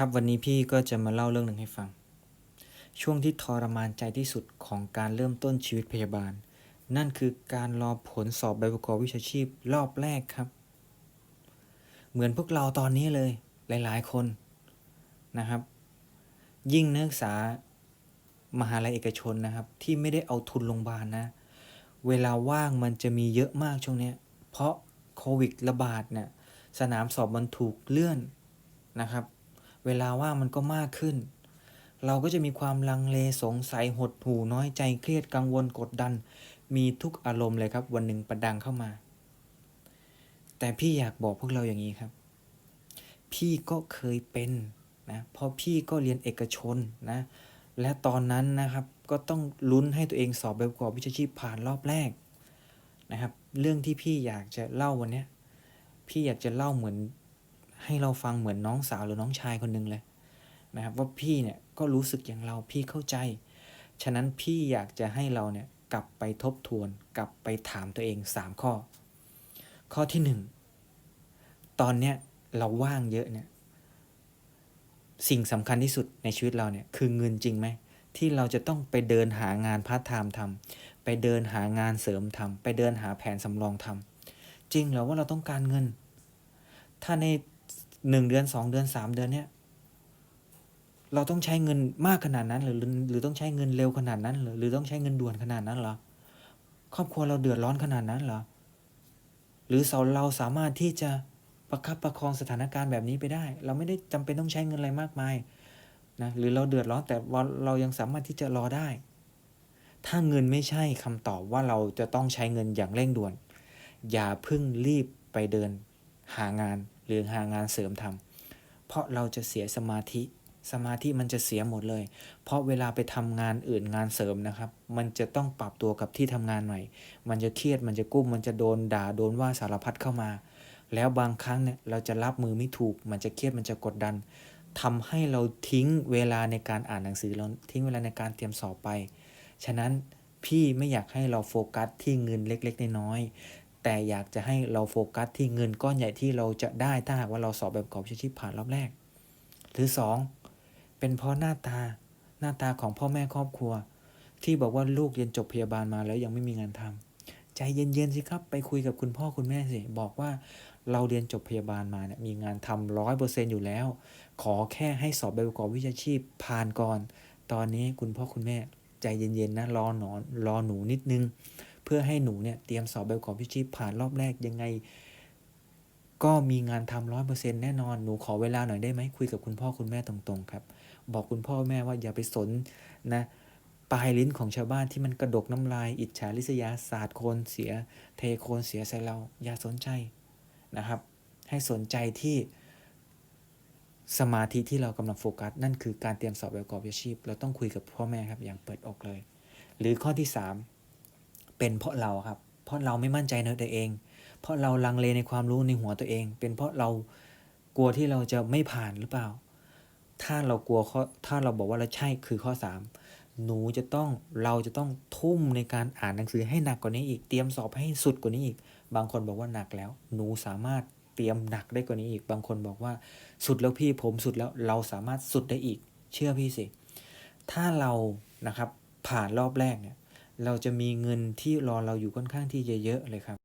ครับวันนี้พี่ก็จะมาเล่าเรื่องหนึ่งให้ฟัง ช่วงที่ทรมานใจที่สุดของการเริ่มต้นชีวิตพยาบาล นั่นคือการรอผลสอบใบประกอบวิชาชีพรอบแรกครับ เหมือนพวกเราตอนนี้เลยหลายๆ คนนะครับ ยิ่งนักศึกษามหาลัยเอกชนนะครับ ที่ไม่ได้เอาทุนโรงพยาบาลนะ เวลาว่างมันจะมีเยอะมากช่วงนี้เพราะโควิดระบาดเนี่ยสนามสอบมันถูกเลื่อนนะครับ เวลาว่างมันก็มากขึ้น เราก็จะมีความลังเลสงสัยหดหู่น้อยใจเครียดกังวลกดดัน มีทุกอารมณ์เลยครับ วันหนึ่งประดังเข้ามา แต่พี่อยากบอกพวกเราอย่างนี้ครับ พี่ก็เคยเป็นนะเพราะพี่ก็เรียนเอกชนนะ และตอนนั้นนะครับก็ต้องลุ้นให้ตัวเองสอบใบประกอบวิชาชีพผ่านรอบแรกนะครับ เรื่องที่พี่อยากจะเล่าวันนี้พี่อยากจะเล่าเหมือน ให้เราฟังเหมือนน้องสาวหรือน้องชายคนหนึ่งเลยนะครับว่าพี่เนี่ยก็รู้สึกอย่างเราพี่เข้าใจ ฉะนั้นพี่อยากจะให้เราเนี่ยกลับไปทบทวน กลับไปถามตัวเอง 3 ข้อ ข้อที่ 1 ตอนเนี้ยเราว่างเยอะเนี่ยสิ่งสำคัญที่สุดในชีวิตเราเนี่ยคือเงินจริงไหมที่เราจะต้องไปเดินหางานพาร์ทไทม์ทำไปเดินหางานเสริมทำไปเดินหาแผนสำรองทำจริงหรอว่าเราต้องการเงิน ถ้าใน หนึ่งเดือนสองเดือนสามเดือนเนี่ย เราต้องใช้เงินมากขนาดนั้นหรือหรือต้องใช้เงินเร็วขนาดนั้นหรือหรือต้องใช้เงินด่วนขนาดนั้นเหรอครอบครัวเราเดือดร้อนขนาดนั้นเหรอหรือเราเราสามารถที่จะประคับประคองสถานการณ์แบบนี้ไปได้ เราไม่ได้จำเป็นต้องใช้เงินอะไรมากมายนะหรือเราเดือดร้อนแต่ว่าเรายังสามารถที่จะรอได้ ถ้าเงินไม่ใช่คำตอบว่าเราจะต้องใช้เงินอย่างเร่งด่วน อย่าเพิ่งรีบไปเดินหางาน หรือหางานเสริมทำเพราะเราจะเสียสมาธิสมาธิมันจะเสียหมดเลย เพราะเวลาไปทำงานอื่นงานเสริมนะครับ มันจะต้องปรับตัวกับที่ทำงานใหม่ มันจะเครียด มันจะกุ้ม มันจะโดนด่า โดนว่าสารพัดเข้ามา แล้วบางครั้งเนี่ยเราจะรับมือไม่ถูก มันจะเครียด มันจะกดดันทำให้เราทิ้งเวลาในการอ่านหนังสือ เราทิ้งเวลาในการเตรียมสอบไป ฉะนั้นพี่ไม่อยากให้เราโฟกัสที่เงินเล็ก ๆ น้อย แต่อยากจะให้เราโฟกัสที่เงินก้อนใหญ่ที่เราจะได้ถ้าหากว่าเราสอบแบบปรกอบวิชาชีพผ่านรอบแรก หรือ 2 เป็นเพราะหน้าตาหน้าตาของพ่อแม่ครอบครัว ที่บอกว่าลูกเรียนจบพยาบาลมาแล้วยังไม่มีงานทำใจเย็นๆสิครับ ไปคุยกับคุณพ่อคุณแม่สิบอกว่าเราเรียนจบพยาบาลมาเนี่ยมีงานทำร้อยเปอร์เซ็นอยู่แล้ว ขอแค่ให้สอบใบประกอบวิชาชีพผ่านก่อน ตอนนี้คุณพ่อคุณแม่ใจเย็นๆนะรอหนอนรอหนูนิดนึง เพื่อให้หนูเนี่ยเตรียมสอบใบประกอบวิชาชีพผ่านรอบแรกยังไง ก็มีงานทำร้อยเปอร์เซ็นแน่นอนหนูขอเวลาหน่อยได้ไหมคุยกับคุณพ่อคุณแม่ตรงๆครับ บอกคุณพ่อแม่ว่าอย่าไปสนนะปลายลิ้นของชาวบ้านที่มันกระดกน้ำลาย อิจฉาริษยาศาสตร์โคนเสีย เทโคนเสียใส่เรา อย่าสนใจนะครับ ให้สนใจที่สมาธิที่เรากำลังโฟกัส นั่นคือการเตรียมสอบประกอบวิชาชีพ เราต้องคุยกับพ่อแม่ครับอย่างเปิดอกเลย หรือข้อที่ 3 เป็นเพราะเราครับ เพราะเราไม่มั่นใจในตัวเอง เพราะเราลังเลในความรู้ในหัวตัวเอง เป็นเพราะเรากลัวที่เราจะไม่ผ่านหรือเปล่า ถ้าเรากลัวข้อถ้าเราบอกว่าเราใช่คือข้อ 3 หนูจะต้องเราจะต้องทุ่มในการอ่านหนังสือให้หนักกว่านี้อีก เตรียมสอบให้สุดกว่านี้อีก บางคนบอกว่าหนักแล้ว หนูสามารถเตรียมหนักได้กว่านี้อีก บางคนบอกว่าสุดแล้วพี่ผมสุดแล้วเราสามารถสุดได้อีก เชื่อพี่สิ ถ้าเรานะครับผ่านรอบแรกเนี่ย เราจะมีเงินที่รอเราอยู่ค่อนข้างที่จะเยอะเลยครับ